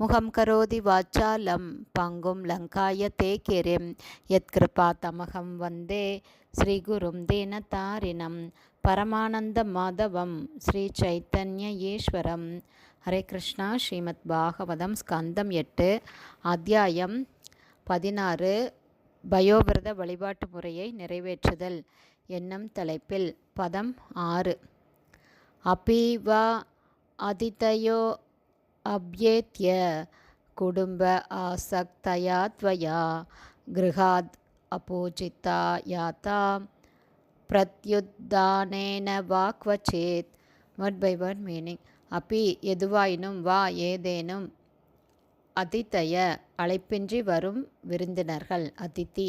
முகம் கரோதி வாச்சாலம் பங்கும் லங்காய தே கிரிம் யத்கிருபா தமகம் வந்தே ஸ்ரீகுரும் தீனதாரிணம் பரமானந்த மாதவம் ஸ்ரீ சைத்தன்ய ஈஸ்வரம். ஹரே கிருஷ்ணா ஸ்ரீமத் பாகவதம் ஸ்கந்தம் எட்டு அத்தியாயம் பதினாறு பயோவிரத வழிபாட்டு முறையை நிறைவேற்றுதல். என்னும் தலைப்பில் பதம் ஆறு. அபீவா அதிதயோ अभ्येत्य कुटुम्ब आसक्तया त्वया गृहाद् अपूजिता याता பிரத்யுத்தானேன வா क्वचित् வேர்ட் பை வேர்ட் மீனிங் அப்பி எதுவாயினும் வா ஏதேனும் அதித்தய அழைப்பின்றி வரும் விருந்தினர்கள் அதித்தி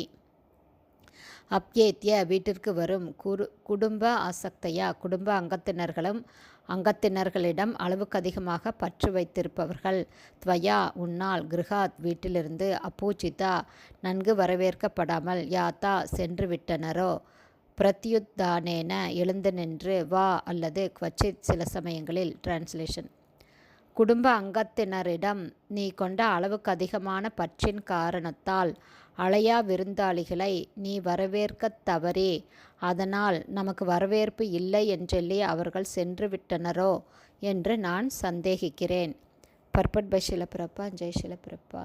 அப்யேத்திய வீட்டிற்கு வரும் குரு குடும்ப ஆசக்தையா குடும்ப அங்கத்தினர்களும் அங்கத்தினர்களிடம் அளவுக்கு அதிகமாக பற்று வைத்திருப்பவர்கள். துவயா உன்னால் கிருஹாத் வீட்டிலிருந்து அப்பூச்சிதா நன்கு வரவேற்கப்படாமல் யாத்தா சென்று விட்டனரோ? பிரத்யுத்தானேன எழுந்து நின்று வா அல்லது குவச்சித் சில சமயங்களில் டிரான்ஸ்லேஷன் குடும்ப அங்கத்தினரிடம் நீ கொண்ட அளவுக்கு அதிகமான பற்றின் காரணத்தால் அழையா விருந்தாளிகளை நீ வரவேற்கத் தவறி. அதனால் நமக்கு வரவேற்பு இல்லை என்றெல்லி அவர்கள் சென்று விட்டனரோ என்று நான் சந்தேகிக்கிறேன். பர்பட் பை சிலப்பிரப்பா ஜெய் சிலப்பிரப்பா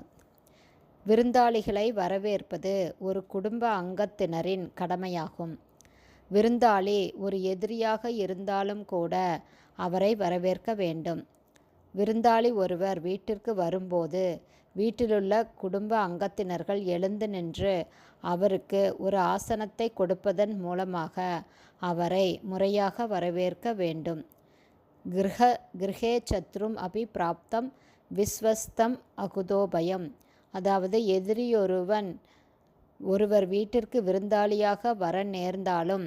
விருந்தாளிகளை வரவேற்பது ஒரு குடும்ப அங்கத்தினரின் கடமையாகும். விருந்தாளி ஒரு எதிரியாக இருந்தாலும் கூட அவரை வரவேற்க வேண்டும். விருந்தாளி ஒருவர் வீட்டிற்கு வரும்போது வீட்டிலுள்ள குடும்ப அங்கத்தினர்கள் எழுந்து நின்று அவருக்கு ஒரு ஆசனத்தை கொடுப்பதன் மூலமாக அவரை முறையாக வரவேற்க வேண்டும். கிரக கிரகே சத்ரும் அபி பிராப்தம் விஸ்வஸ்தம் அகுதோபயம் அதாவது எதிரியொருவன் ஒருவர் வீட்டிற்கு விருந்தாளியாக வர நேர்ந்தாலும்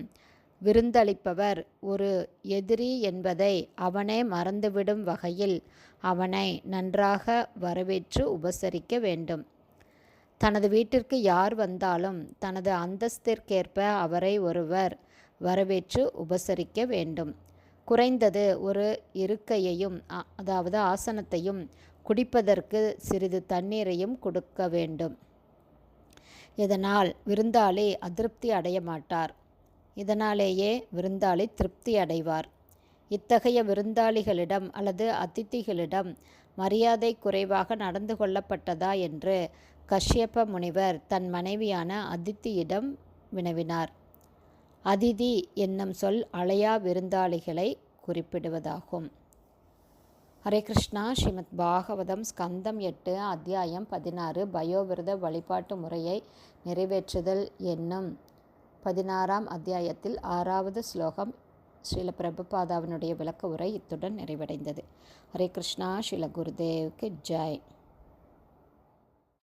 விருந்தளிப்பவர் ஒரு எதிரி என்பதை அவனே மறந்துவிடும் வகையில் அவனை நன்றாக வரவேற்று உபசரிக்க வேண்டும். தனது வீட்டிற்கு யார் வந்தாலும் தனது அந்தஸ்திற்கேற்ப அவரை ஒருவர் வரவேற்று உபசரிக்க வேண்டும். குறைந்தது ஒரு இருக்கையையும் அதாவது ஆசனத்தையும் குடிப்பதற்கு சிறிது தண்ணீரையும் கொடுக்க வேண்டும். இதனால் விருந்தாளி அதிருப்தி அடைய மாட்டார். இதனாலேயே விருந்தாளி திருப்தி அடைவார். இத்தகைய விருந்தாளிகளிடம் அல்லது அதித்திகளிடம் மரியாதை குறைவாக நடந்து கொள்ளப்பட்டதா என்று கஷ்யப்ப முனிவர் தன் மனைவியான அதித்தியிடம் வினவினார். அதிதி என்னும் சொல் அலையா விருந்தாளிகளை குறிப்பிடுவதாகும். ஹரே கிருஷ்ணா ஸ்ரீமத் பாகவதம் ஸ்கந்தம் எட்டு அத்தியாயம் பதினாறு பயோவிரத வழிபாட்டு முறையை நிறைவேற்றுதல் என்னும் பதினாறாம் அத்தியாயத்தில் ஆறாவது ஸ்லோகம் ஸ்ரீல பிரபுபாதாவினுடைய விளக்க உரை இத்துடன் நிறைவடைந்தது. ஹரே கிருஷ்ணா ஸ்ரீல குருதேவுக்கு ஜாய்.